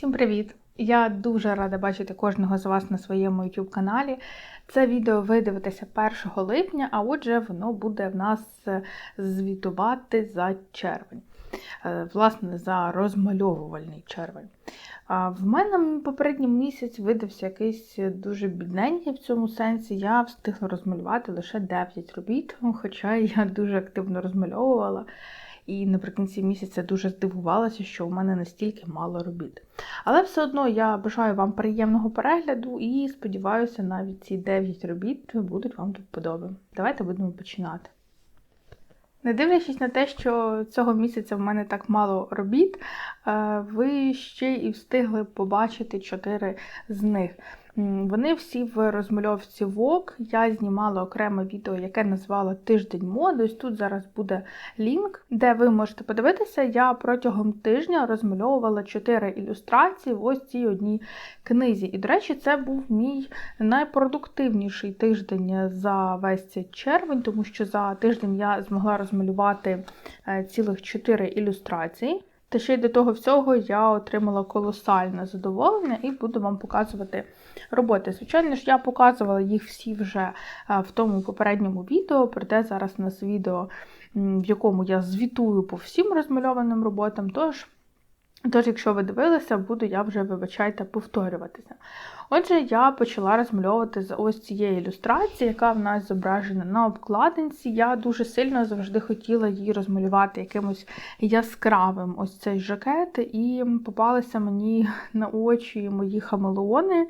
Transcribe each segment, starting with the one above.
Всім привіт! Я дуже рада бачити кожного з вас на своєму YouTube каналі. Це відео ви дивитеся 1 липня, а отже, воно буде в нас е, звітувати за червень. Е, Власне, за розмальовувальний червень. В мене попередній місяць видався якийсь дуже бідненький в цьому сенсі. Я встигла розмалювати лише 9 робіт, хоча я дуже активно розмальовувала. І наприкінці місяця дуже здивувалася, що у мене настільки мало робіт. Але все одно я бажаю вам приємного перегляду і сподіваюся, навіть ці 9 робіт будуть вам до вподоби. Давайте будемо починати. Не дивлячись на те, що цього місяця в мене так мало робіт, е, ви ще і встигли побачити 4 з них. Вони всі в розмальовці ВОК. Я знімала окреме відео, яке назвала Тиждень моди. Ось тут зараз буде лінк, де ви можете подивитися. Я протягом тижня розмальовувала 4 ілюстрації в ось цій одній книзі. І, до речі, це був мій найпродуктивніший тиждень за весь цей червень, тому що за тиждень я змогла розмалювати е, цілих 4 ілюстрації. Та ще й до того всього я отримала колосальне задоволення і буду вам показувати роботи. Звичайно ж, я показувала їх всі вже е, в тому попередньому відео, проте зараз у нас відео, в якому я звітую по всім розмальованим роботам. Тож, тож, якщо ви дивилися, буду я вже, вибачайте, повторюватися. Отже, я почала розмальовувати з ось цієї ілюстрації, яка в нас зображена на обкладинці. Я дуже сильно завжди хотіла її розмалювати якимось яскравим ось цей жакет, і попалися мені на очі мої хамелеони.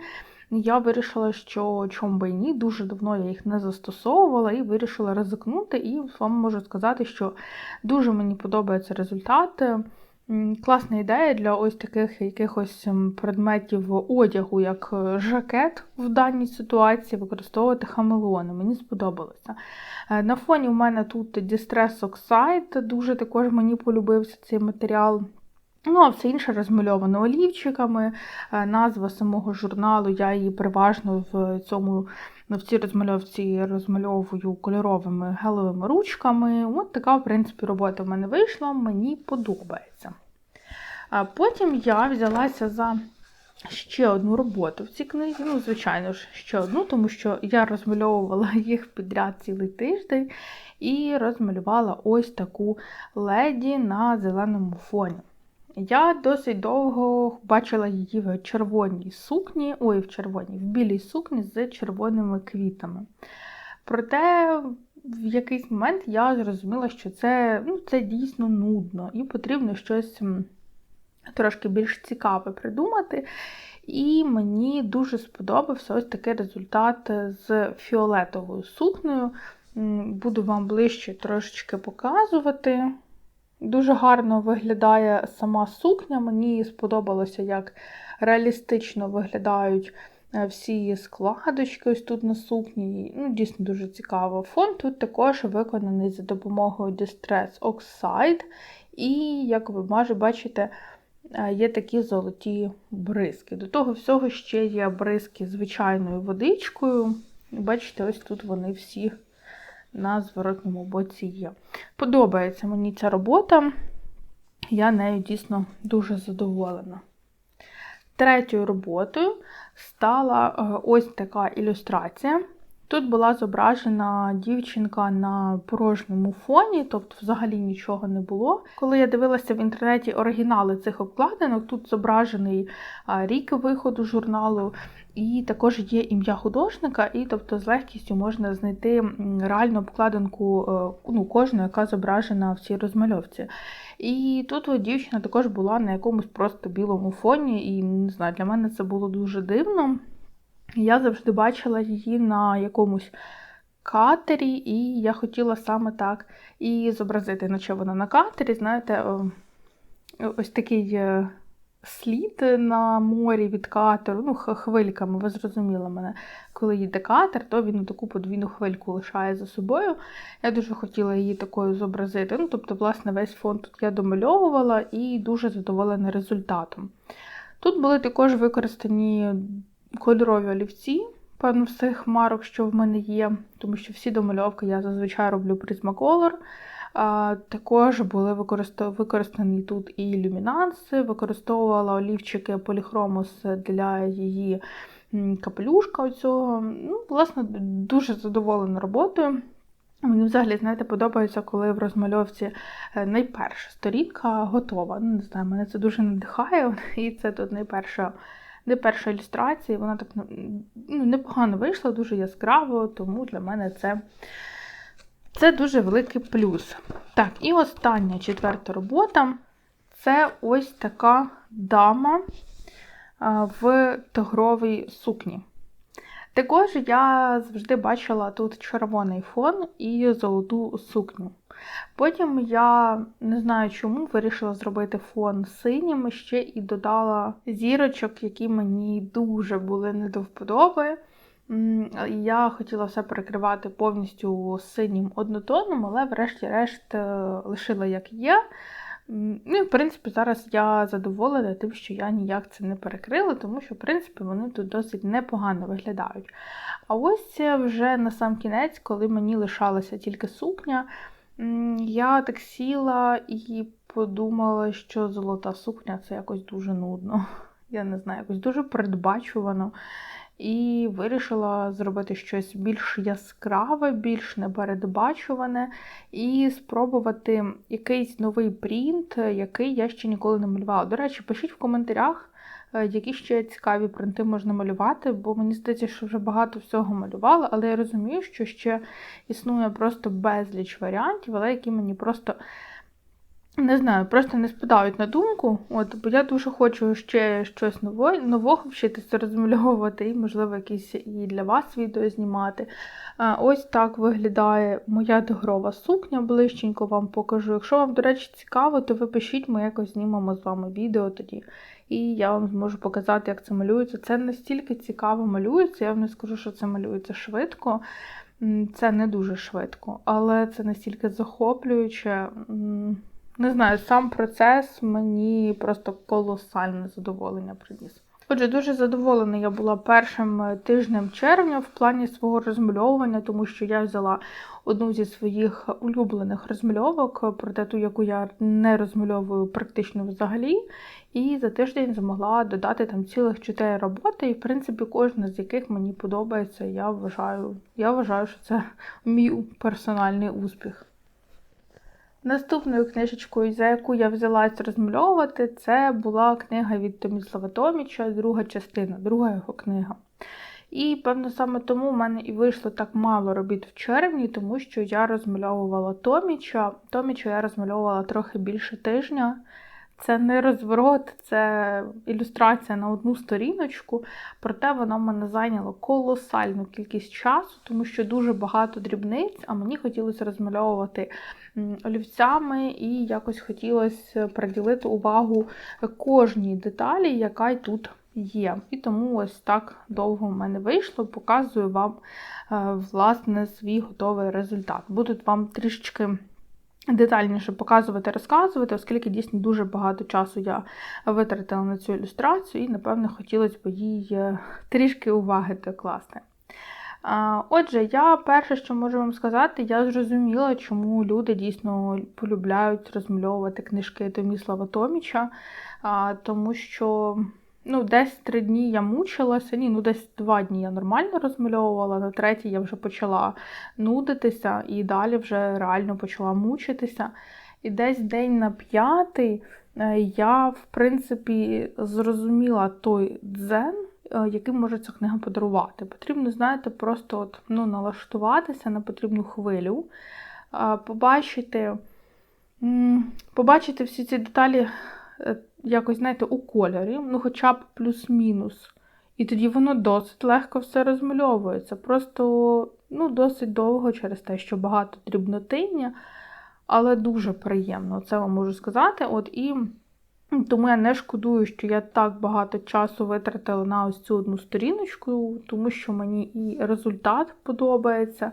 Я вирішила, що чому би і ні, дуже давно я їх не застосовувала і вирішила ризикнути. І вам можу сказати, що дуже мені подобається результат. Класна ідея для ось таких якихось предметів одягу, як е, жакет в даній ситуації, використовувати хамелеони. Мені сподобалося. Е, На фоні у мене тут Distress Oxide, дуже також мені полюбився цей матеріал. Ну, а все інше розмальовано олівчиками. Е, Назва самого журналу, я її переважно в цьому в цій розмальовці розмальовую кольоровими гелевими ручками. От така, в принципі, робота в мене вийшла, мені подобається. А потім я взялася за ще одну роботу в цій книзі. Ну, звичайно ж, ще одну, тому що я розмальовувала їх підряд цілий тиждень і розмалювала ось таку леді на зеленому фоні. Я досить довго бачила її в червоній сукні, ой, в червоній, в білій сукні з червоними квітами. Проте в якийсь момент я зрозуміла, що це, ну, це дійсно нудно і потрібно щось трошки більш цікаве придумати. І мені дуже сподобався ось такий результат з фіолетовою сукнею. Буду вам ближче трошечки показувати. Дуже гарно виглядає сама сукня. Мені сподобалося, як реалістично виглядають е, всі складочки ось тут на сукні. Ну, Дійсно дуже цікаво. Фон тут також виконаний за допомогою Distress Oxide. І, як ви може бачите, е, є такі золоті бризки. До того всього ще є бризки звичайною водичкою. Бачите, ось тут вони всі на зворотньому боці є. Подобається мені ця робота, я нею дійсно дуже задоволена. Третьою роботою стала е, ось така ілюстрація. Тут була зображена дівчинка на порожньому фоні, тобто взагалі нічого не було. Коли я дивилася в інтернеті оригінали цих обкладинок, тут зображений рік виходу журналу, і також є ім'я художника, і тобто з легкістю можна знайти реальну обкладинку е, ну, кожну, яка зображена в цій розмальовці. І тут дівчина також була на якомусь просто білому фоні, і не знаю, для мене це було дуже дивно. Я завжди бачила її на якомусь катері, і я хотіла саме так і зобразити, наче вона на катері, знаєте, ось такий е, слід на морі від катеру, ну, хвильками, ви зрозуміли мене. Коли їде катер, то він таку подвійну хвильку лишає за собою. Я дуже хотіла її такою зобразити. Ну, тобто, власне, весь фон тут я домальовувала і дуже задоволена результатом. Тут були також використані кольорові олівці, певно, цих марок, що в мене є, тому що всі домальовки я зазвичай роблю Prismacolor. А, Також були використані тут і ілюмінанси, використовувала олівчики поліхромус для її капелюшка. Оцього. Ну, власне, дуже задоволена роботою. Мені взагалі, знаєте, подобається, коли в розмальовці е, найперша сторінка готова. Ну, не знаю, мене це дуже надихає, і це тут найперша, найперша ілюстрація. Вона так ну, непогано вийшла, дуже яскраво, тому для мене це, це дуже великий плюс. Так, і остання четверта робота це ось така дама в тигровій сукні. Також я завжди бачила тут червоний фон і золоту сукню. Потім я не знаю чому вирішила зробити фон синім ще і додала зірочок, які мені дуже були не до вподоби. Я хотіла все перекривати повністю синім однотонним, але врешті-решт е, лишила як є. Ну, в принципі, зараз я задоволена тим, що я ніяк це не перекрила, тому що, в принципі, вони тут досить непогано виглядають. А ось вже на сам кінець, коли мені лишалася тільки сукня, я так сіла і подумала, що золота сукня це якось дуже нудно. Я не знаю, якось дуже передбачувано. І вирішила зробити щось більш яскраве, більш непередбачуване, і спробувати якийсь новий принт, який я ще ніколи не малювала. До речі, пишіть в коментарях, які ще цікаві принти можна малювати, бо мені здається, що вже багато всього малювала, але я розумію, що ще існує просто безліч варіантів, але які мені просто. Не знаю, просто не спадають на думку. От, бо я дуже хочу ще щось нового, нового вчитися розмальовувати, і, можливо, якісь і для вас відео знімати. Ось так виглядає моя тигрова сукня, ближченько вам покажу. Якщо вам, до речі, цікаво, то ви пишіть, ми якось знімемо з вами відео тоді. І я вам зможу показати, як це малюється. Це настільки цікаво малюється, я вам не скажу, що це малюється швидко. Це не дуже швидко, але це настільки захоплююче. Не знаю, сам процес мені просто колосальне задоволення приніс. Отже, дуже задоволена я була першим е, тижнем червня в плані свого розмальовування, тому що я взяла одну зі своїх улюблених розмальовок, проте ту, яку я не розмальовую практично взагалі. І за тиждень змогла додати там цілих чотири роботи, і в принципі кожна з яких мені подобається. Я вважаю, я вважаю, що це мій персональний успіх. Наступною книжечкою, за яку я взялась розмальовувати, це була книга від Томіслава Томіча, друга частина, друга його книга. І, певно, саме тому в мене і вийшло так мало робіт в червні, тому що я розмальовувала Томіча. Томіча я розмальовувала трохи більше тижня. Це не розворот, це ілюстрація на одну сторіночку, проте вона мене зайняла колосальну кількість часу, тому що дуже багато дрібниць, а мені хотілося розмальовувати олівцями і якось хотілося приділити увагу кожній деталі, яка й тут є. І тому ось так довго в мене вийшло, показую вам, власне, свій готовий результат. Будуть вам трішечки детальніше показувати, розказувати, оскільки дійсно дуже багато часу я витратила на цю ілюстрацію, і, напевно, хотілося б їй е, трішки уваги докласти. Отже, я перше, що можу вам сказати, я зрозуміла, чому люди дійсно полюбляють розмальовувати книжки Томіслава Томіча, тому що ну, десь три дні я мучилася, ні, ну десь два дні я нормально розмальовувала, на третій я вже почала нудитися і далі вже реально почала мучитися. І десь день на п'ятий е, я, в принципі, зрозуміла той дзен, е, яким може ця книга подарувати. Потрібно, знаєте, просто от, ну, налаштуватися на потрібну хвилю, побачити, побачити всі ці деталі е, якось, знаєте, у кольорі, ну хоча б плюс-мінус. І тоді воно досить легко все розмальовується. Просто ну, досить довго через те, що багато дрібнотиння, але дуже приємно, це вам можу сказати. От І Тому я не шкодую, що я так багато часу витратила на ось цю одну сторіночку, тому що мені і результат подобається.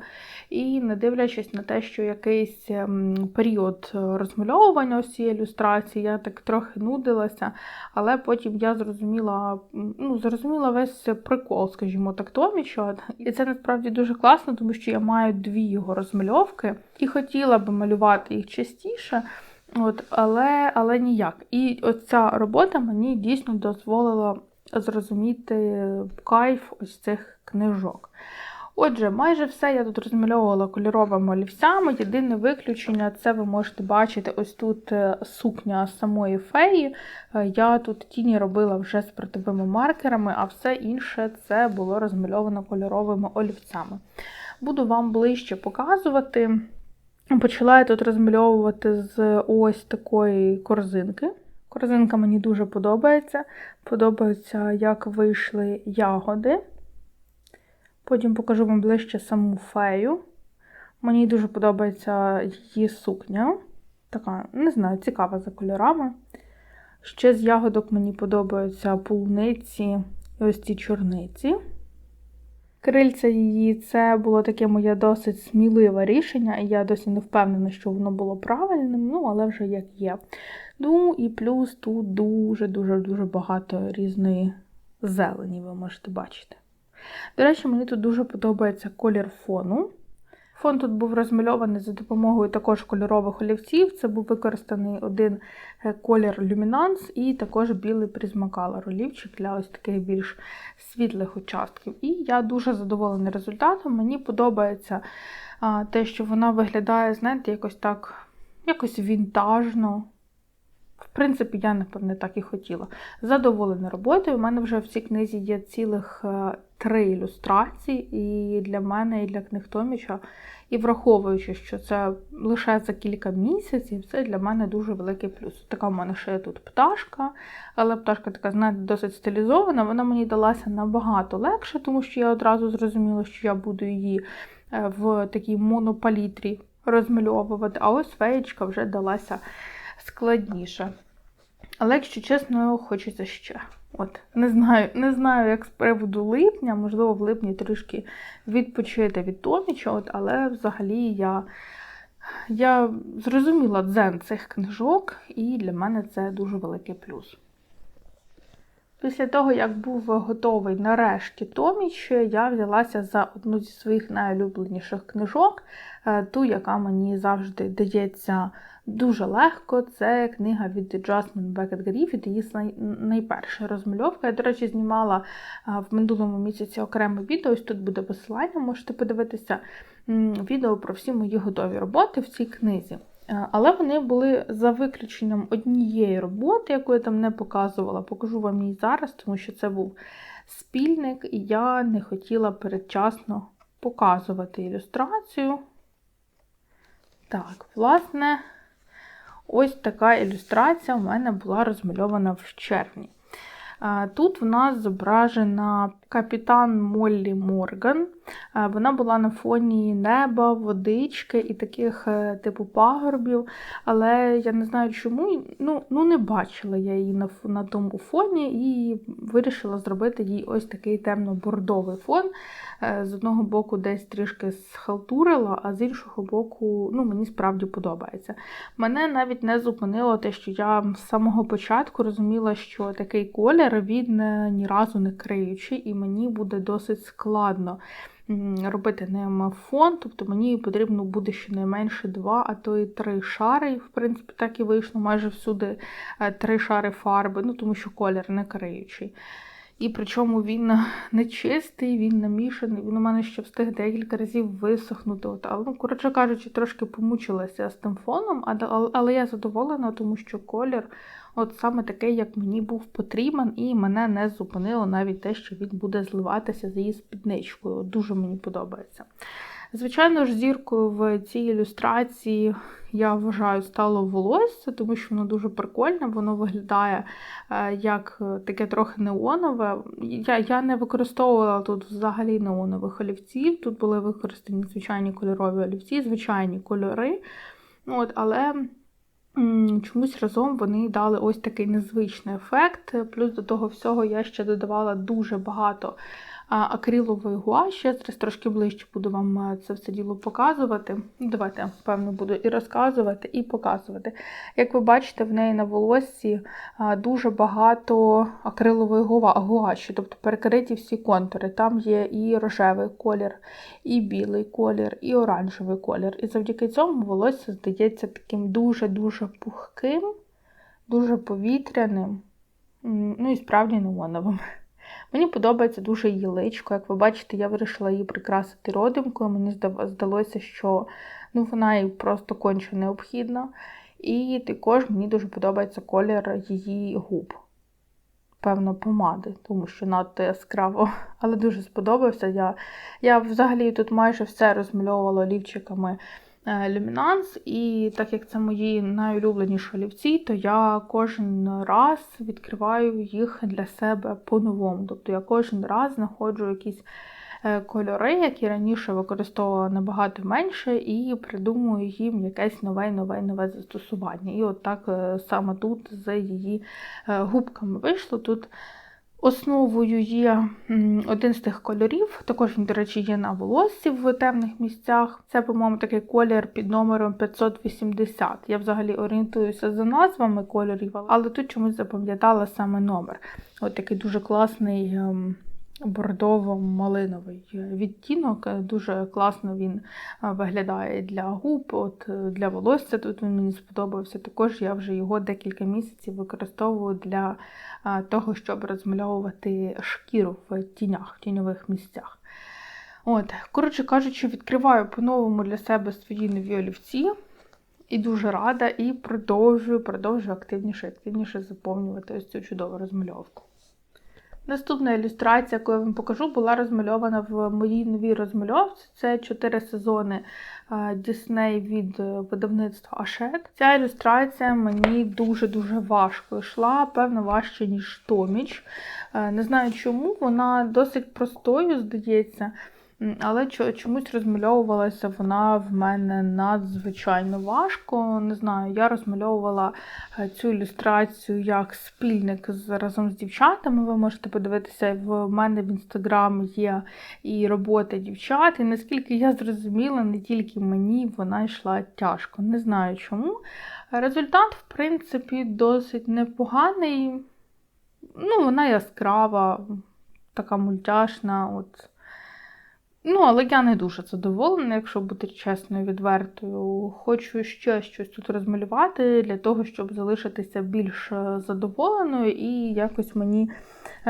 І не дивлячись на те, що якийсь ем, період розмальовування ось цієї ілюстрації, я так трохи нудилася, але потім я зрозуміла ну, зрозуміла весь прикол, скажімо так, Томіча. І це насправді дуже класно, тому що я маю дві його розмальовки і хотіла би малювати їх частіше. От, Але але ніяк. І оця робота мені дійсно дозволила зрозуміти кайф ось цих книжок. Отже, майже все я тут розмальовувала кольоровими олівцями. Єдине виключення це ви можете бачити ось тут е, сукня самої феї. Е, я тут тіні робила вже з противими маркерами, а все інше це було розмальовано кольоровими олівцями. Буду вам ближче показувати. Почала я тут розмальовувати з ось такої корзинки. Корзинка мені дуже подобається. Подобається, як вийшли ягоди. Потім покажу вам ближче саму фею. Мені дуже подобається її сукня. Така, не знаю, цікава за кольорами. Ще з ягодок мені подобаються полуниці і ось ці чорниці. Крильця її це було таке моє досить сміливе рішення, і я досі не впевнена, що воно було правильним, ну, але вже як є. Ну і плюс тут дуже-дуже-дуже багато різної зелені, ви можете бачити. До речі, мені тут дуже подобається колір фону. Фон тут був розмальований за допомогою також кольорових олівців. Це був використаний один колір люмінанс і також білий призмакалор олівчик для ось таких більш світлих участків. І я дуже задоволена результатом. Мені подобається те, що вона виглядає, знаєте, якось так, якось вінтажно. В принципі, я, напевне, так і хотіла. Задоволена роботою. У мене вже в цій книзі є цілих е, три ілюстрації, і для мене, і для книг Томіча, і враховуючи, що це лише за кілька місяців, це для мене дуже великий плюс. Така в мене ще є тут пташка, але пташка така, знаєте, досить стилізована. Вона мені далася набагато легше, тому що я одразу зрозуміла, що я буду її е, в такій монопалітрі розмальовувати. А ось феєчка вже далася складніше. Але, якщо чесно, хочеться ще. От, Не знаю, не знаю, як з приводу липня, можливо, в липні трішки відпочити від Томіча, от, але взагалі я я зрозуміла дзен цих книжок, і для мене це дуже великий плюс. Після того, як був готовий нарешті Томіч, я взялася за одну зі своїх найулюбленіших книжок, е, ту, яка мені завжди дається дуже легко. Це книга від Jasmine Beckett Griffith, її найперша розмальовка. Я, до речі, знімала в минулому місяці окреме відео. Ось тут буде посилання, можете подивитися відео про всі мої готові роботи в цій книзі. Але вони були за виключенням однієї роботи, яку я там не показувала. Покажу вам її зараз, тому що це був спільник, і я не хотіла передчасно показувати ілюстрацію. Так, власне, Ось така ілюстрація у мене була розмальована в червні. Тут в нас зображена капітан Моллі Морган. Вона була на фоні неба, водички і таких е, типу пагорбів. Але я не знаю чому, ну ну не бачила я її на на тому фоні і вирішила зробити їй ось такий темно-бордовий фон. Е, з одного боку, десь трішки схалтурила, а з іншого боку, ну, мені справді подобається. Мене навіть не зупинило те, що я з самого початку розуміла, що такий колір він ні разу не криючий, і мені буде досить складно. Робити ним фон, тобто мені потрібно буде щонайменше два, а то і три шари. І, в принципі, так і вийшло майже всюди е, три шари фарби, ну тому що колір не криючий. І причому він не чистий, він намішаний, він у мене ще встиг декілька разів висохнути. От, ну, коротше кажучи, трошки помучилася з тим фоном, але я задоволена, тому що колір от саме такий, як мені був потрібен, і мене не зупинило навіть те, що він буде зливатися з її спідничкою. Дуже мені подобається. Звичайно ж, зіркою в цій ілюстрації, я вважаю, стало волосся, тому що воно дуже прикольне, воно виглядає е, як таке трохи неонове. Я я не використовувала тут взагалі неонових олівців. Тут були використані звичайні кольорові олівці, звичайні кольори. От, Але чомусь разом вони дали ось такий незвичний ефект. Плюс до того всього я ще додавала дуже багато акрилової гуаші. Я зараз трошки ближче буду вам е, це все діло показувати. Давайте, певно, буду і розказувати, і показувати. Як ви бачите, в неї на волоссі дуже багато акрилової гуаші, тобто перекриті всі контури. Там є і рожевий колір, і білий колір, і оранжевий колір. І завдяки цьому волосся здається таким дуже-дуже пухким, дуже повітряним, ну і справді неоновим. Мені подобається дуже її личко. Як ви бачите, я вирішила її прикрасити родимкою. Мені здалося, що ну, вона їй просто конче необхідна. І також мені дуже подобається колір її губ. Певно, помади, тому що надто яскраво, але дуже сподобався. Я, я взагалі тут майже все розмальовувала олівчиками люмінанс, і так як це мої найулюбленіші олівці, то я кожен раз відкриваю їх для себе по-новому. Тобто я кожен раз знаходжу якісь е, кольори, які раніше використовувала набагато менше, і придумую їм якесь нове, нове, застосування. І от так е, саме тут з її е, губками вийшло. Тут Основою є один з тих кольорів, також він, до речі, є на волоссі в темних місцях. Це, по-моєму, такий колір під номером 580. Я взагалі орієнтуюся за назвами кольорів, але тут чомусь запам'ятала саме номер. От такий дуже класний ем, бордово-малиновий відтінок. Дуже класно він е, виглядає для губ, от е, для волосся. Тут він мені сподобався. Також я вже його декілька місяців використовую для того, щоб розмальовувати шкіру в тінях, в тіньових місцях. От, коротше кажучи, відкриваю по-новому для себе свої нові олівці. І дуже рада, і продовжую, продовжую активніше, активніше заповнювати ось цю чудову розмальовку. Наступна ілюстрація, яку я вам покажу, була розмальована в моїй новій розмальовці. Це чотири сезони Дісней від е, видавництва Ашет. Ця ілюстрація мені дуже-дуже важко йшла, певно, важче, ніж Томіч. Е, Не знаю чому, вона досить простою, здається. Але чомусь розмальовувалася вона в мене надзвичайно важко. Не знаю, я розмальовувала е, цю ілюстрацію як спільник разом з дівчатами. Ви можете подивитися, в мене в інстаграм є і робота дівчат. І наскільки я зрозуміла, не тільки мені вона йшла тяжко. Не знаю чому. Результат, в принципі, досить непоганий. Ну, вона яскрава, така мультяшна. От. Ну, але я не дуже задоволена, якщо бути чесною, відвертою. Хочу ще щось тут розмалювати для того, щоб залишитися більш е, задоволеною, і якось мені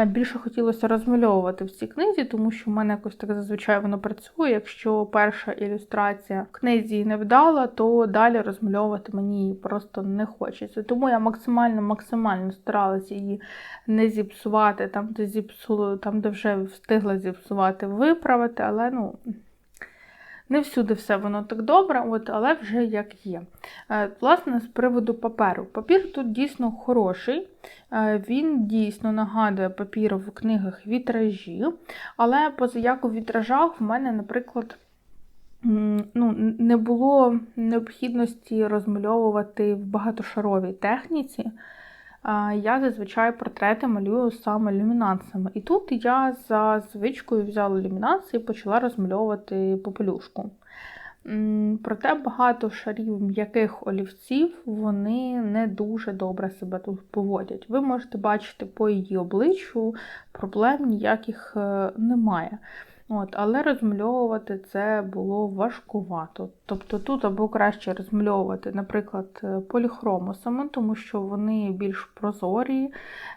більше хотілося розмальовувати в цій книзі, тому що в мене якось так зазвичай воно працює. Якщо перша ілюстрація в книзі не вдала, то далі розмальовувати мені її просто не хочеться. Тому я максимально максимально старалася її не зіпсувати там, де зіпсула, там, де вже встигла зіпсувати, виправити, але ну. Не всюди все воно так добре, от, але вже як є. Е, Власне, з приводу паперу. Папір тут дійсно хороший, Е, він дійсно нагадує папір в книгах вітражі, але поза як у вітражах в мене, наприклад, ну, не було необхідності розмальовувати в багатошаровій техніці. Я зазвичай портрети малюю саме люмінансами. І тут я за звичкою взяла люмінанси і почала розмальовувати попелюшку. Проте багато шарів м'яких олівців вони не дуже добре себе тут поводять. Ви можете бачити по її обличчю, проблем ніяких е, немає. От, але розмальовувати це було важкувато. Тобто тут або краще розмальовувати, наприклад, е, поліхромосами, тому що вони більш прозорі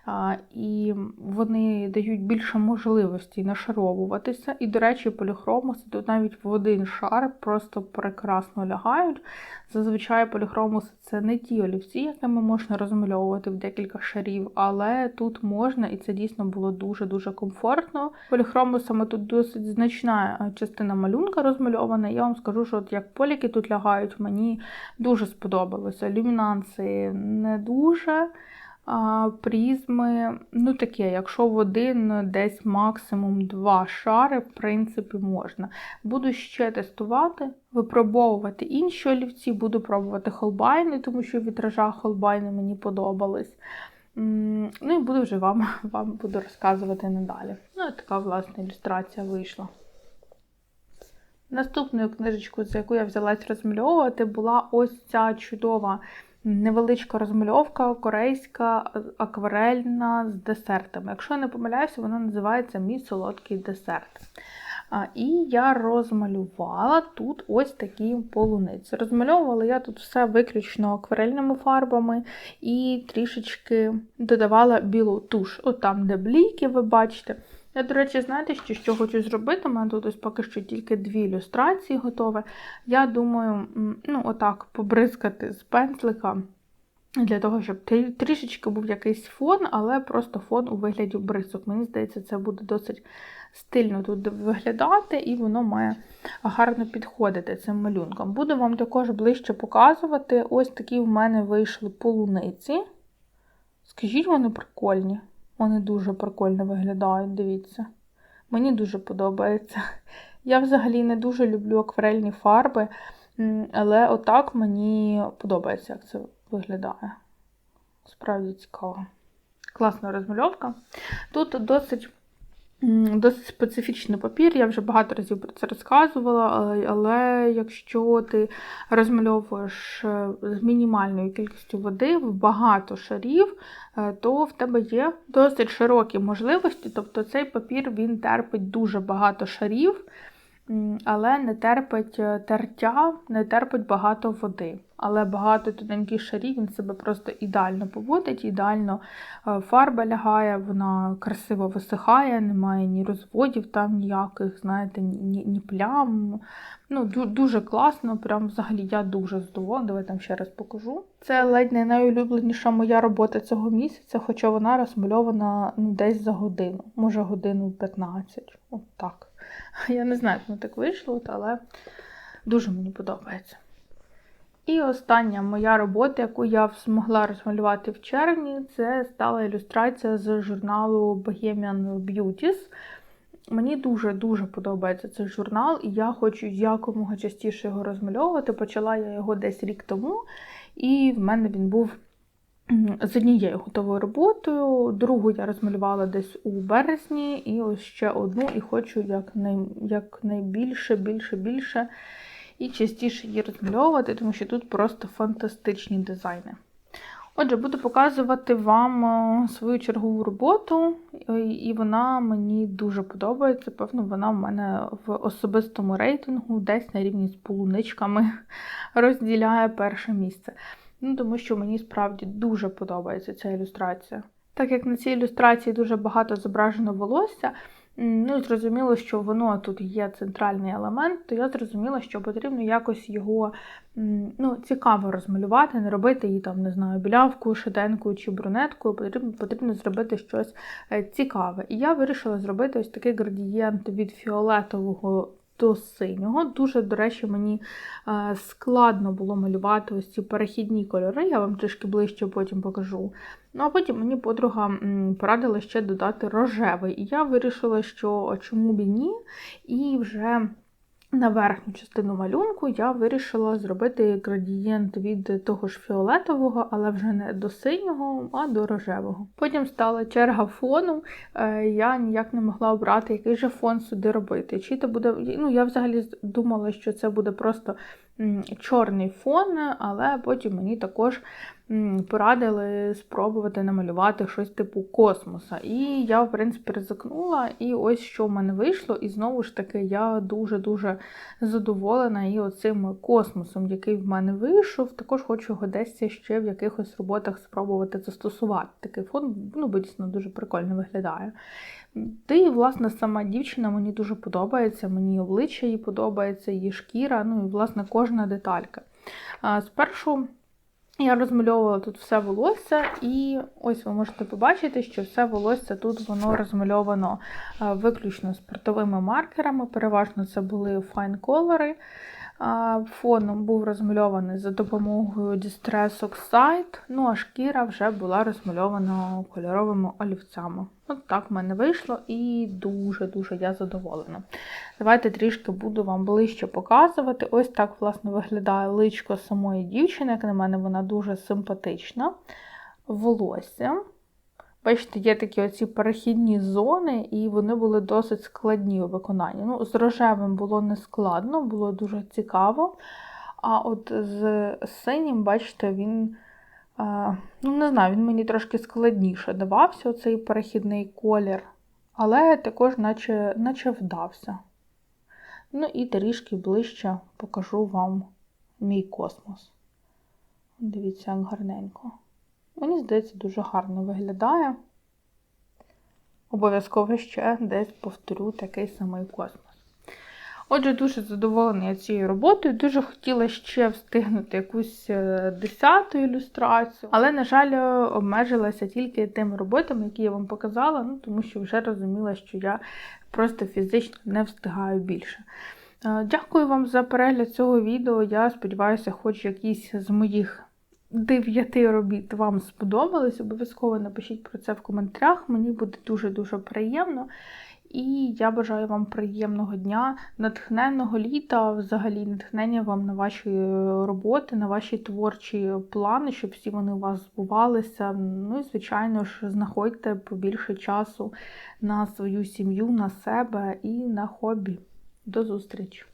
а, і вони дають більше можливостей нашаровуватися. І, до речі, поліхромоси тут навіть в один шар просто прекрасно лягають. Зазвичай поліхромоси це не ті олівці, якими можна розмальовувати в декілька шарів, але тут можна, і це дійсно було дуже-дуже комфортно. Поліхромосами тут досить значна е, частина малюнка розмальована. Я вам скажу, що от як поліки тут лягають, мені дуже сподобалося. Люмінанси не дуже. а, призми, ну таке, якщо в один десь максимум два шари, в принципі, можна. Буду ще тестувати, випробовувати інші олівці, буду пробувати холбайни, тому що вітража холбайни мені подобались. Ну і буду вже вам, вам буду розказувати надалі. Ну, така, власне, ілюстрація вийшла. Наступною книжечкою, за яку я взялась розмальовувати, була ось ця чудова невеличка розмальовка корейська, акварельна з десертами. Якщо я не помиляюся, вона називається Мій солодкий десерт. І я розмалювала тут ось такі полуниці. Розмальовувала я тут все виключно акварельними фарбами і трішечки додавала білу туш. От там, де бліки, ви бачите. Я, до речі, знаєте, що, що хочу зробити? У мене тут ось поки що тільки дві ілюстрації готові. Я думаю, ну, отак побризкати з пензлика. Для того, щоб трішечки був якийсь фон, але просто фон у вигляді бризок. Мені здається, це буде досить стильно тут виглядати, і воно має гарно підходити цим малюнком. Буду вам також ближче показувати. Ось такі в мене вийшли полуниці. Скажіть, вони прикольні. Вони дуже прикольно виглядають, дивіться. Мені дуже подобається. Я взагалі не дуже люблю акварельні фарби, але отак мені подобається, як це виглядає. Справді цікаво. Класна розмальовка. Тут досить. Досить специфічний папір, я вже багато разів про це розказувала, але- якщо ти розмальовуєш е, з мінімальною кількістю води в багато шарів, е, то в тебе є досить широкі можливості. Тобто цей папір він терпить дуже багато шарів, але не терпить е, тертя, не терпить багато води. Але багато тоненьких шарів він себе просто ідеально поводить, ідеально е, фарба лягає, вона красиво висихає, немає ні розводів там ніяких, знаєте, ні, ні, плям. Ну, дуже класно, прям взагалі я дуже задоволена. Давай там ще раз покажу. Це ледь не найулюбленіша моя робота цього місяця, хоча вона розмальована ну, десь за годину, може годину 15. От так. Я не знаю, як так вийшло, але дуже мені подобається. І остання моя робота, яку я змогла розмалювати в червні, це стала ілюстрація з журналу Bohemian Beauties. Мені дуже-дуже подобається цей журнал, і я хочу якомога частіше його розмальовувати. Почала я його десь рік тому, і в мене він був з однією готовою роботою. Другу я розмалювала десь у березні, і ось ще одну, і хочу якнай, якнайбільше, більше, більше і частіше її розмальовувати, тому що тут просто фантастичні дизайни. Отже, буду показувати вам е, свою чергову роботу, е, і вона мені дуже подобається. Певно, вона в мене в особистому рейтингу десь на рівні з полуничками розділяє перше місце. Ну, Тому що мені справді дуже подобається ця ілюстрація. Так як на цій ілюстрації дуже багато зображено волосся, ну зрозуміло, що воно тут є центральний елемент, то я зрозуміла, що потрібно якось його ну, цікаво розмалювати, не робити її там, не знаю, білявкою, шеденкою чи брюнеткою, потрібно, потрібно зробити щось е, цікаве. І я вирішила зробити ось такий градієнт від фіолетового до синього. Дуже, до речі, мені е, складно було малювати ось ці перехідні кольори, я вам трішки ближче потім покажу. Ну, а потім мені подруга порадила ще додати рожевий. І я вирішила, що чому б і ні. І вже на верхню частину малюнку я вирішила зробити градієнт від того ж фіолетового, але вже не до синього, а до рожевого. Потім стала черга фону. Е, Я ніяк не могла обрати, який же фон сюди робити. Чи це буде. Ну, я взагалі думала, що це буде просто чорний фон, але потім мені також порадили спробувати намалювати щось типу космоса. І я, в принципі, ризикнула, і ось що в мене вийшло. І знову ж таки, я дуже-дуже задоволена і оцим космосом, який в мене вийшов. Також хочу його десь ще в якихось роботах спробувати застосувати. Такий фон, ну, бо дійсно дуже прикольно виглядає. Та і, власне, сама дівчина мені дуже подобається, мені обличчя їй подобається, її шкіра, ну і, власне, кожна деталька. Спершу я розмальовувала тут все волосся, і ось ви можете побачити, що все волосся тут воно розмальовано а, виключно спиртовими маркерами. Переважно це були файн-колори. Фоном був розмальований за допомогою Distress Oxide, ну а шкіра вже була розмальована кольоровими олівцями. От так в мене вийшло і дуже-дуже я задоволена. Давайте трішки буду вам ближче показувати. Ось так, власне, виглядає личко самої дівчини, як на мене, вона дуже симпатична. Волосся. Бачите, є такі оці перехідні зони, і вони були досить складні у виконанні. Ну, з рожевим було не складно, було дуже цікаво. А от з синім, бачите, він, е, ну, не знаю, він мені трошки складніше давався, цей перехідний колір, але також наче, наче вдався. Ну і трішки ближче покажу вам мій космос. Дивіться, як гарненько. Мені здається, дуже гарно виглядає. Обов'язково ще десь повторю такий самий космос. Отже, дуже задоволена я цією роботою. Дуже хотіла ще встигнути якусь е, десяту ілюстрацію, але, на жаль, обмежилася тільки тими роботами, які я вам показала, ну, тому що вже розуміла, що я просто фізично не встигаю більше. Е, Дякую вам за перегляд цього відео. Я сподіваюся, хоч якісь з моїх дев'яти робіт вам сподобались. Обов'язково напишіть про це в коментарях. Мені буде дуже-дуже приємно. І я бажаю вам приємного дня, натхненного літа, взагалі натхнення вам на ваші роботи, на ваші творчі плани, щоб всі вони у вас збувалися. Ну і, звичайно ж, знаходьте побільше часу на свою сім'ю, на себе і на хобі. До зустрічі!